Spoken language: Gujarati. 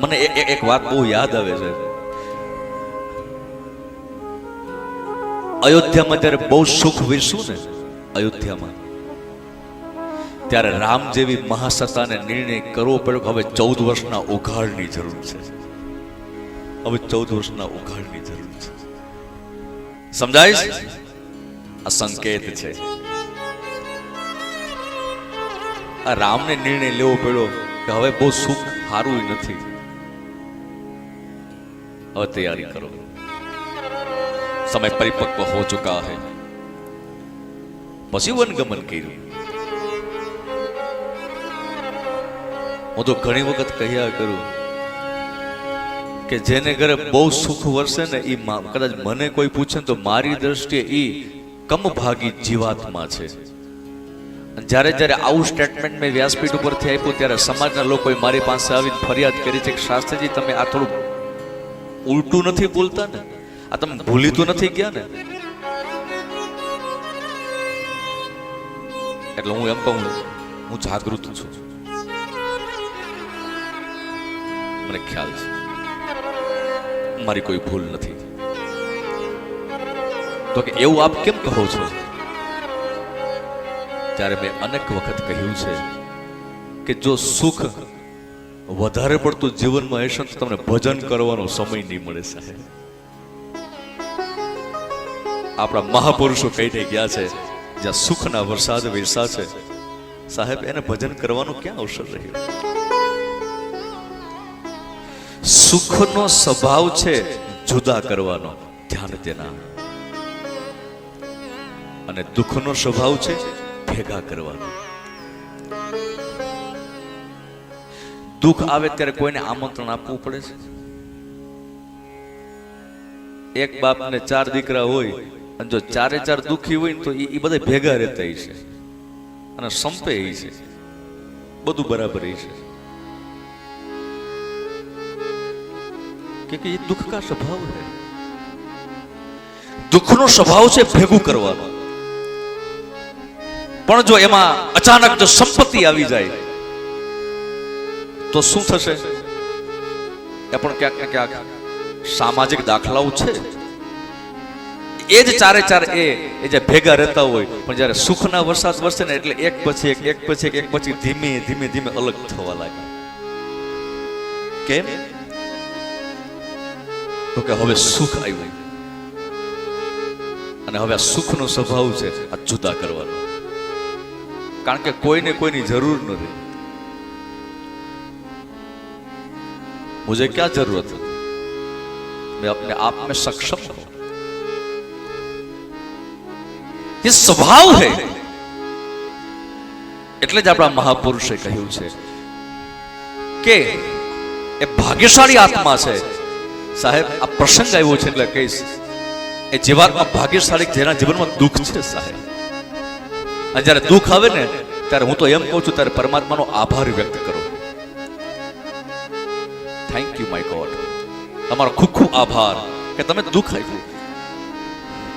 મને એક વાત બહુ યાદ આવે છે. અયોધ્યામાં જ્યારે બહુ સુખ વીરશું ને, અયોધ્યામાં, ત્યારે રામ જેવી મહાસત્તાને નિર્ણય કરવો પડ્યો હવે ચૌદ વર્ષના ઉઘાડની જરૂર છે. હવે ચૌદ વર્ષના ઉઘાડની જરૂર છે. સમજાય છે? આ સંકેત છે. આ રામને નિર્ણય લેવો પડ્યો કે હવે બહુ સુખ સારું નથી. હવે तैयारी करो। समय પરિપક્વ હો चुका है। પછી વનગમન કર્યું હું તો ઘણી વખત કહ્યા કરું કે જેને ઘરે બહુ સુખ વરસે ને એ કદાચ મને કોઈ પૂછે તો મારી દ્રષ્ટિએ એ કમ ભાગી જીવાત્મા છે જ્યારે જ્યારે આવું સ્ટેટમેન્ટ મેં વ્યાસપીઠ ઉપરથી આપ્યું ત્યારે સમાજના લોકોએ મારી પાસે આવીને ફરિયાદ કરી છે કે શાસ્ત્રીજી, તમે આ થોડું ઉલટું નથી બોલતા ને આ તમે ભૂલી તો નથી ગયા ને એટલે હું એમ કહું, હું જાગૃત છું. મને ખ્યાલ છે. મારી કોઈ ભૂલ નથી. તો કે એવું આપ કેમ કહો છો? ત્યારે મેં અનેક વખત કહ્યું છે કે જો સુખ વધારે પડતું જીવનમાં હશે તમને ભજન કરવાનો સમય નહીં મળે સાહેબ. આપણા મહાપુરુષો કહીને ગયા છે, જ્યાં સુખના વરસાદ વરસા છે. સાહેબ, એને ભજન કરવાનો ક્યાં અવસર રહ્યો? સુખનો સ્વભાવ છે જુદા કરવાનો, ધ્યાન તેના અને દુઃખનો સ્વભાવ છે ભેગા કરવાનો. દુઃખ આવે ત્યારે કોઈને આમંત્રણ આપવું પડે છે? એક બાપને ચાર દીકરા હોય અને જો ચારે ચાર દુઃખી હોય ને તો એ બધા ભેગા રહેતા છે. અને સંપે છે. બધું બરાબર છે. કે એ દુઃખ કા સ્વભાવ હે? દુઃખનો સ્વભાવ છે ભેગું કરવાનો. પણ જો એમાં અચાનક જો સંપત્તિ આવી જાય તો શું થશે? એ પણ ક્યાંક ને ક્યાંક સામાજિક દાખલાઓ છે. એ જ ચારે ચાર એ એ જે ભેગા રહેતા હોય, પણ જ્યારે સુખના વરસાદ વરસે ને એટલે એક પછી એક એક પછી એક પછી ધીમે ધીમે ધીમે અલગ થવા લાગે કેમ? તો કે હવે સુખ આવ્યું. અને હવે આ સુખનો સ્વભાવ છે આ જુદા કરવાનો. કારણ કે કોઈને કોઈની જરૂર નથી मुझे क्या जरूरत है मैं अपने आप में सक्षम हूं ये સ્વભાવ है એટલે જ આપણા મહાપુરુષે કહ્યું છે કે એ ભાગ્યશાળી આત્મા છે સાહેબ આ પ્રસંગ આવ્યો છે એટલે કહીશ એ જીવાત્મા ભાગ્યશાળી જેના જીવનમાં દુઃખ છે સાહેબ અને જ્યારે દુઃખ આવે ને ત્યારે હું તો એમ કહું છું ત્યારે પરમાત્માનો આભાર વ્યક્ત કરો થેન્ક યુ માય ગોડ તમારો ખૂબ ખૂબ આભાર કે તમે દુઃખ આપ્યું.